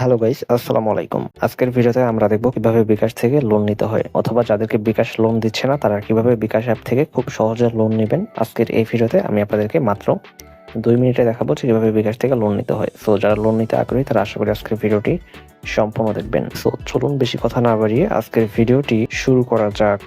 Hello guys, আসসালামু আলাইকুম। আজকের ভিডিওতে আমরা দেখব কীভাবে বিকাশ থেকে লোন নিতে হয়, অথবা যাদেরকে বিকাশ লোন দিচ্ছে না, তারা কীভাবে বিকাশ অ্যাপ থেকে খুব সহজে লোন নেবেন। আজকের এই ভিডিওতে আমি আপনাদেরকে মাত্র দুই মিনিটে দেখাবো যে কীভাবে বিকাশ থেকে লোন নিতে হয়। সো যারা লোন নিতে আগ্রহী, তারা আশা করি আজকের ভিডিওটি সম্পূর্ণ দেখবেন। সো চলুন বেশি কথা না বাড়িয়ে আজকের ভিডিওটি শুরু করা যাক।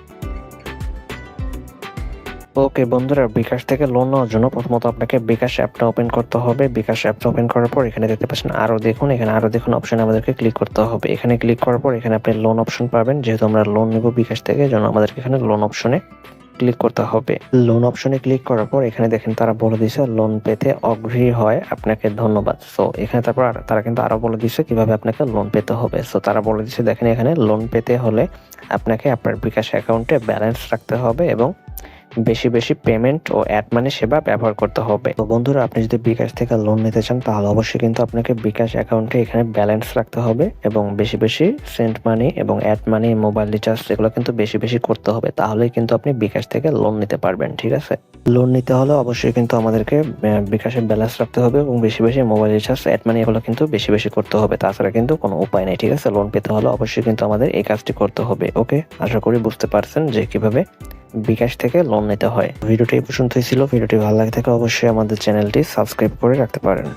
ওকে বন্ধুরা বিকাশ থেকে লোন নেওয়ার জন্য প্রথমত আপনাকে বিকাশ অ্যাপটা ওপেন করতে হবে। বিকাশ অ্যাপটা ওপেন করার পর এখানে দেখতে পাচ্ছেন আরও দেখুন। এখানে আরও দেখুন অপশনে আমাদেরকে ক্লিক করতে হবে। এখানে ক্লিক করার পর এখানে আপনি লোন অপশন পাবেন। যেহেতু আমরা লোন নেব বিকাশ থেকে যেন আমাদেরকে এখানে লোন অপশনে ক্লিক করতে হবে। লোন অপশনে ক্লিক করার পর এখানে দেখেন তারা বলে দিছে লোন পেতে অগ্রী হয়। আপনাকে ধন্যবাদ। সো এখানে তারপর তারা কিন্তু আরও বলে দিছে কীভাবে আপনাকে লোন পেতে হবে। সো তারা বলে দিছে দেখেন এখানে লোন পেতে হলে আপনাকে আপনার বিকাশ অ্যাকাউন্টে ব্যালেন্স রাখতে হবে এবং বেশি বেশি পেমেন্ট ও অ্যাড মানি সেবা ব্যবহার করতে হবে। তো বন্ধুরা আপনি যদি বিকাশ থেকে লোন নিতে চান তাহলে অবশ্যই কিন্তু আপনাকে বিকাশ অ্যাকাউন্টে এখানে ব্যালেন্স রাখতে হবে এবং বেশি বেশি সেন্ট মানি এবং অ্যাড মানি মোবাইল রিচার্জ এগুলো কিন্তু বেশি বেশি করতে হবে। তাহলেই কিন্তু আপনি বিকাশ থেকে লোন নিতে পারবেন ঠিক আছে? লোন নিতে হলে অবশ্যই কিন্তু আমাদেরকে আহ, বিকাশে ব্যালেন্স রাখতে হবে এবং বেশি বেশি মোবাইল রিচার্জ অ্যাড মানি এগুলো কিন্তু বেশি বেশি করতে হবে। তাছাড়া কিন্তু কোনো উপায় নেই ঠিক আছে? লোন পেতে হলে অবশ্যই কিন্তু আমাদের এই কাজটি করতে হবে ওকে আশা করি বুঝতে পারছেন যে কীভাবে বিকাশ থেকে লোন নিতে হয়। ভিডিওটি এই পর্যন্তই ছিল। ভিডিওটি ভালো লাগে থাকে অবশ্যই আমাদের চ্যানেলটি সাবস্ক্রাইব করে রাখতে পারেন।